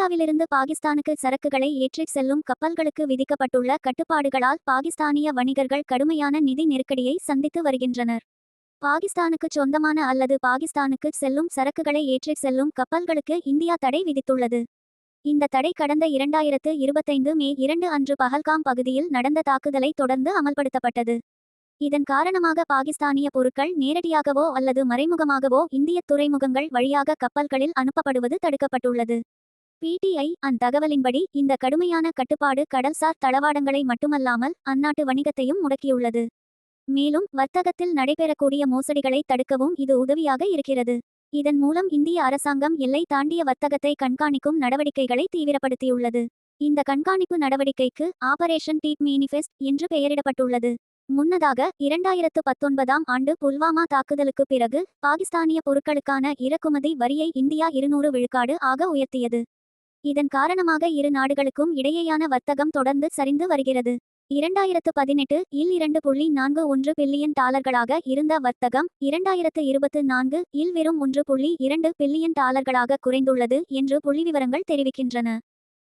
இந்தியாவிலிருந்து பாகிஸ்தானுக்கு சரக்குகளை ஏற்றிச் செல்லும் கப்பல்களுக்கு விதிக்கப்பட்டுள்ள கட்டுப்பாடுகளால் பாகிஸ்தானிய வணிகர்கள் கடுமையான நிதி நெருக்கடியை சந்தித்து வருகின்றனர். பாகிஸ்தானுக்கு சொந்தமான அல்லது பாகிஸ்தானுக்கு செல்லும் சரக்குகளை ஏற்றிச் செல்லும் கப்பல்களுக்கு இந்தியா தடை விதித்துள்ளது. இந்த தடை கடந்த இரண்டாயிரத்து இருபத்தைந்து மே இரண்டு அன்று பஹல்காம் பகுதியில் நடந்த தாக்குதலை தொடர்ந்து அமல்படுத்தப்பட்டது. இதன் காரணமாக பாகிஸ்தானிய பொருட்கள் நேரடியாகவோ அல்லது மறைமுகமாகவோ இந்திய துறைமுகங்கள் வழியாக கப்பல்களில் அனுப்பப்படுவது தடுக்கப்பட்டுள்ளது. பிடிஐ அந்த தகவலின்படி இந்த கடுமையான கட்டுப்பாடு கடல்சார் தளவாடங்களை மட்டுமல்லாமல் அந்நாட்டு வணிகத்தையும் முடக்கியுள்ளது. மேலும் வர்த்தகத்தில் நடைபெறக்கூடிய மோசடிகளை தடுக்கவும் இது உதவியாக இருக்கிறது. இதன் மூலம் இந்திய அரசாங்கம் எல்லை தாண்டிய வர்த்தகத்தை கண்காணிக்கும் நடவடிக்கைகளை தீவிரப்படுத்தியுள்ளது. இந்த கண்காணிப்பு நடவடிக்கைக்கு ஆபரேஷன் டீப் மேனிஃபெஸ்ட் என்று பெயரிடப்பட்டுள்ளது. முன்னதாக இரண்டாயிரத்து பத்தொன்பதாம் ஆண்டு புல்வாமா தாக்குதலுக்கு பிறகு பாகிஸ்தானிய பொருட்களுக்கான இறக்குமதி வரியை இந்தியா இருநூறு விழுக்காடு ஆக உயர்த்தியது. இதன் காரணமாக இரு நாடுகளுக்கும் இடையேயான வர்த்தகம் தொடர்ந்து சரிந்து வருகிறது. இரண்டாயிரத்து பதினெட்டு இல் இரண்டு புள்ளி நான்கு ஒன்று பில்லியன் டாலர்களாக இருந்த வர்த்தகம் இரண்டாயிரத்து இருபத்து நான்கு இல் வெறும் ஒன்று புள்ளி இரண்டு பில்லியன் டாலர்களாக குறைந்துள்ளது என்று புள்ளிவிவரங்கள் தெரிவிக்கின்றன.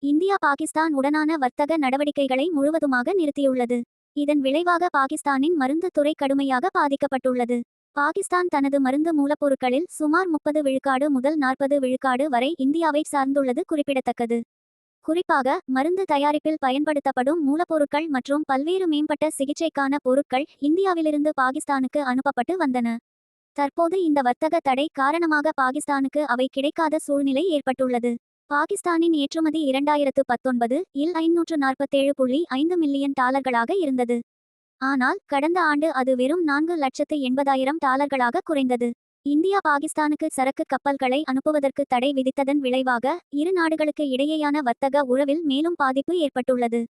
இந்தியா பாகிஸ்தான் உடனான வர்த்தக நடவடிக்கைகளை முழுவதுமாக நிறுத்தியுள்ளது. இதன் விளைவாக பாகிஸ்தானின் மருந்து துறை கடுமையாக பாதிக்கப்பட்டுள்ளது. பாகிஸ்தான் தனது மருந்து மூலப்பொருட்களில் சுமார் முப்பது விழுக்காடு முதல் நாற்பது விழுக்காடு வரை இந்தியாவை சார்ந்துள்ளது குறிப்பிடத்தக்கது. குறிப்பாக மருந்து தயாரிப்பில் பயன்படுத்தப்படும் மூலப்பொருட்கள் மற்றும் பல்வேறு மேம்பட்ட சிகிச்சைக்கான பொருட்கள் இந்தியாவிலிருந்து பாகிஸ்தானுக்கு அனுப்பப்பட்டு வந்தன. தற்போது இந்த வர்த்தக தடை காரணமாக பாகிஸ்தானுக்கு அவை கிடைக்காத சூழ்நிலை ஏற்பட்டுள்ளது. பாகிஸ்தானின் ஏற்றுமதி இரண்டாயிரத்து பத்தொன்பது இல் ஐநூற்று நாற்பத்தேழு புள்ளி ஐந்து மில்லியன் டாலர்களாக இருந்தது. ஆனால் கடந்த ஆண்டு அது வெறும் நான்கு லட்சத்து எண்பதாயிரம் டாலர்களாக குறைந்தது. இந்தியா பாகிஸ்தானுக்கு சரக்கு கப்பல்களை அனுப்புவதற்கு தடை விதித்ததன் விளைவாக இரு நாடுகளுக்கு இடையேயான வர்த்தக உறவில் மேலும் பாதிப்பு ஏற்பட்டுள்ளது.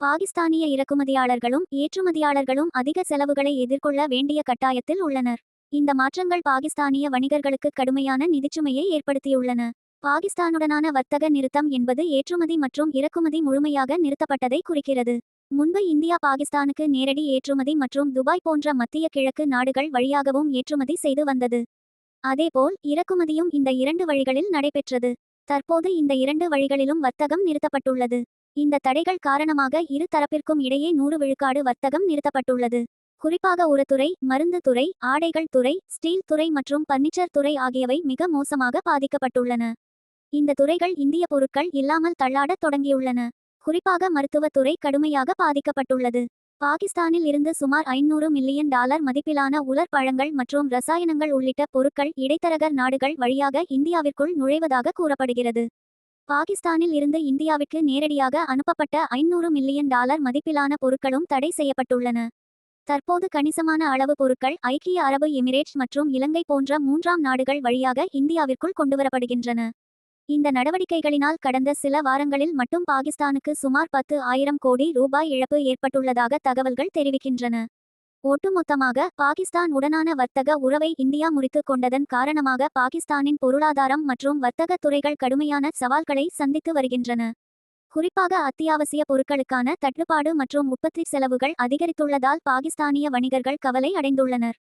பாகிஸ்தானிய இறக்குமதியாளர்களும் ஏற்றுமதியாளர்களும் அதிக செலவுகளை எதிர்கொள்ள வேண்டிய கட்டாயத்தில் உள்ளனர். இந்த மாற்றங்கள் பாகிஸ்தானிய வணிகர்களுக்கு கடுமையான நிதிச்சுமையை ஏற்படுத்தியுள்ளன. பாகிஸ்தானுடனான வர்த்தக நிறுத்தம் என்பது ஏற்றுமதி மற்றும் இறக்குமதி முழுமையாக நிறுத்தப்பட்டதை குறிக்கிறது. முன்பு இந்தியா பாகிஸ்தானுக்கு நேரடி ஏற்றுமதி மற்றும் துபாய் போன்ற மத்திய கிழக்கு நாடுகள் வழியாகவும் ஏற்றுமதி செய்து வந்தது. அதேபோல் இறக்குமதியும் இந்த இரண்டு வழிகளில் நடைபெற்றது. தற்போது இந்த இரண்டு வழிகளிலும் வர்த்தகம் நிறுத்தப்பட்டுள்ளது. இந்த தடைகள் காரணமாக இரு தரப்பிற்கும் இடையே நூறு விழுக்காடு வர்த்தகம் நிறுத்தப்பட்டுள்ளது. குறிப்பாக உரத்துறை மருந்து துறை ஆடைகள் துறை ஸ்டீல் துறை மற்றும் பர்னிச்சர் துறை ஆகியவை மிக மோசமாக பாதிக்கப்பட்டுள்ளன. இந்த துறைகள் இந்திய பொருட்கள் இல்லாமல் தள்ளாடத் தொடங்கியுள்ளன. குறிப்பாக மருத்துவத்துறை கடுமையாக பாதிக்கப்பட்டுள்ளது. பாகிஸ்தானில் இருந்து சுமார் ஐநூறு மில்லியன் டாலர் மதிப்பிலான உலர் பழங்கள் மற்றும் ரசாயனங்கள் உள்ளிட்ட பொருட்கள் இடைத்தரகர் நாடுகள் வழியாக இந்தியாவிற்குள் நுழைவதாக கூறப்படுகிறது. பாகிஸ்தானில் இருந்து இந்தியாவிற்கு நேரடியாக அனுப்பப்பட்ட ஐநூறு மில்லியன் டாலர் மதிப்பிலான பொருட்களும் தடை செய்யப்பட்டுள்ளன. தற்போது கணிசமான அளவு பொருட்கள் ஐக்கிய அரபு எமிரேட்ஸ் மற்றும் இலங்கை போன்ற மூன்றாம் நாடுகள் வழியாக இந்தியாவிற்குள் கொண்டுவரப்படுகின்றன. இந்த நடவடிக்கைகளினால் கடந்த சில வாரங்களில் மட்டும் பாகிஸ்தானுக்கு சுமார் பத்து ஆயிரம் கோடி ரூபாய் இழப்பு ஏற்பட்டுள்ளதாக தகவல்கள் தெரிவிக்கின்றன. ஒட்டுமொத்தமாக பாகிஸ்தான் உடனான வர்த்தக உறவை இந்தியா முறித்து கொண்டதன் காரணமாக பாகிஸ்தானின் பொருளாதாரம் மற்றும் வர்த்தக துறைகள் கடுமையான சவால்களை சந்தித்து வருகின்றன. குறிப்பாக அத்தியாவசிய பொருட்களுக்கான தட்டுப்பாடு மற்றும் உற்பத்தி செலவுகள் அதிகரித்துள்ளதால் பாகிஸ்தானிய வணிகர்கள் கவலை அடைந்துள்ளனர்.